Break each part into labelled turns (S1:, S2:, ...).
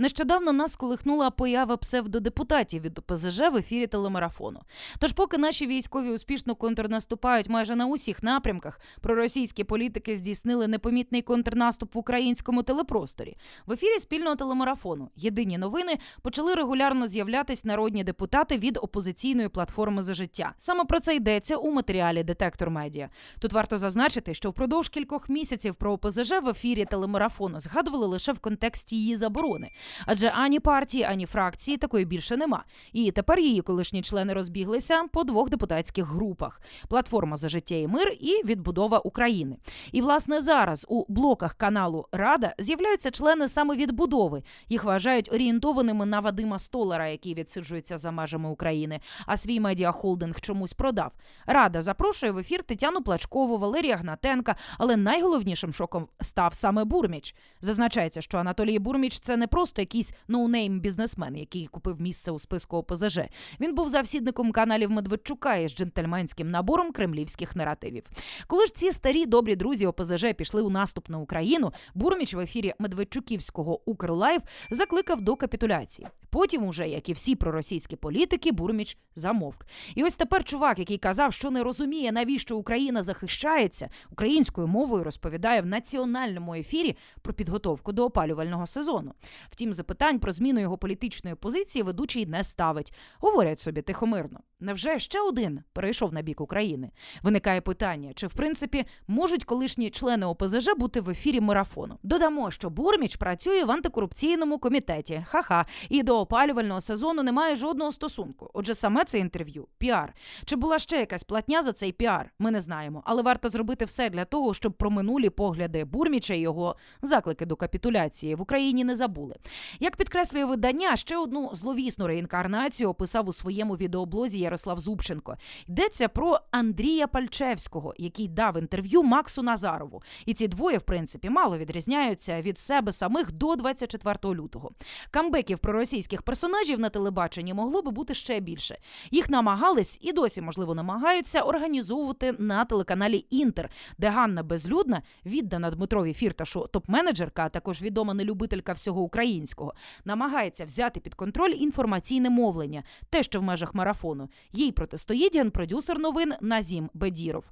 S1: Нещодавно нас колихнула поява псевдодепутатів від ОПЗЖ в ефірі телемарафону. Тож, поки наші військові успішно контрнаступають майже на усіх напрямках, проросійські політики здійснили непомітний контрнаступ в українському телепросторі. В ефірі спільного телемарафону Єдині новини почали регулярно з'являтись народні депутати від опозиційної платформи за життя. Саме про це йдеться у матеріалі Детектор Медіа. Тут варто зазначити, що впродовж кількох місяців про ОПЗЖ в ефірі телемарафону згадували лише в контексті її заборони, адже ані партії, ані фракції такої більше нема. І тепер її колишні члени розбіглися по двох депутатських групах: платформа за життя і мир і відбудова України. І власне зараз у блоках каналу Рада з'являються члени саме відбудови. Їх вважають орієнтованими на Вадима Столара, який відсиджується за межами України, а свій медіахолдинг чомусь продав. Рада запрошує в ефір Тетяну Плачкову, Валерія Гнатенка, але найголовнішим шоком став саме Бурміч. Зазначається, що Анатолій Бурміч це не просто якийсь ноунейм бізнесмен, який купив місце у списку ОПЗЖ. Він був завсідником каналів Медведчука із джентльменським набором кремлівських наративів. Коли ж ці старі добрі друзі ОПЗЖ пішли у наступ на Україну, Бурміч в ефірі Медведчуківського Укрлайв закликав до капітуляції. Потім, уже як і всі проросійські політики, Бурміч замовк. І ось тепер чувак, який казав, що не розуміє, навіщо Україна захищається, українською мовою розповідає в національному ефірі про підготовку до опалювального сезону. Втім, запитань про зміну його політичної позиції ведучий не ставить. Говорять собі тихомирно. Невже ще один перейшов на бік України? Виникає питання, чи в принципі можуть колишні члени ОПЗЖ бути в ефірі марафону? Додамо, що Бурміч працює в антикорупційному комітеті. Ха-ха, і до опалювального сезону немає жодного стосунку. Отже, саме це інтерв'ю піар. Чи була ще якась платня за цей піар? Ми не знаємо, але варто зробити все для того, щоб про минулі погляди Бурміча і його заклики до капітуляції в Україні не забули. Як підкреслює видання, ще одну зловісну реінкарнацію описав у своєму відеоблозі Ярослав Зубченко. Йдеться про Андрія Пальчевського, який дав інтерв'ю Максу Назарову. І ці двоє, в принципі, мало відрізняються від себе самих до 24 лютого. Камбеків проросійських персонажів на телебаченні могло би бути ще більше. Їх намагались і досі, можливо, намагаються організовувати на телеканалі Інтер, де Ганна Безлюдна, віддана Дмитрові Фірташу, топ-менеджерка, а також відома нелюбителька всього українського, намагається взяти під контроль інформаційне мовлення, те, що в межах марафону. Їй протистоїть генпродюсер новин Назім Бедіров.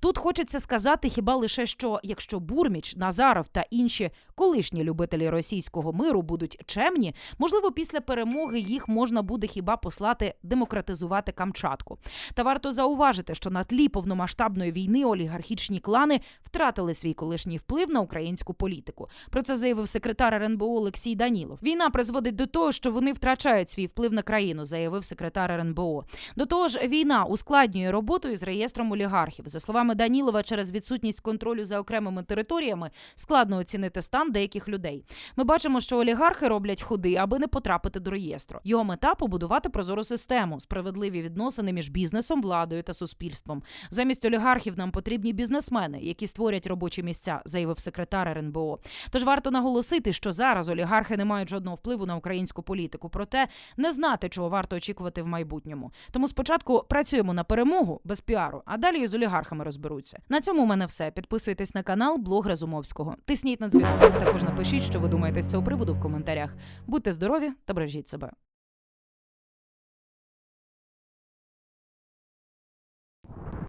S1: Тут хочеться сказати хіба лише що якщо Бурміч, Назаров та інші колишні любителі російського миру будуть чемні, можливо, після перемоги їх можна буде хіба послати демократизувати Камчатку. Та варто зауважити, що на тлі повномасштабної війни олігархічні клани втратили свій колишній вплив на українську політику. Про це заявив секретар РНБО Олексій Данілов. Війна призводить до того, що вони втрачають свій вплив на країну, заявив секретар РНБО. До того ж, війна ускладнює роботу із реєстром олігархів. За словами Данілова, через відсутність контролю за окремими територіями складно оцінити стан деяких людей. Ми бачимо, що олігархи роблять ходи, аби не потрапити до реєстру. Його мета побудувати прозору систему, справедливі відносини між бізнесом, владою та суспільством. Замість олігархів нам потрібні бізнесмени, які створять робочі місця, заявив секретар РНБО. Тож варто наголосити, що зараз олігархи не мають жодного впливу на українську політику, проте не знати, чого варто очікувати в майбутньому. Тому спочатку працюємо на перемогу без піару, а далі із олігархами розберуться. На цьому у мене все. Підписуйтесь на канал Блог Разумовського. Тисніть на дзвінок. Також напишіть, що ви думаєте з цього приводу в коментарях. Будьте здорові та бережіть себе.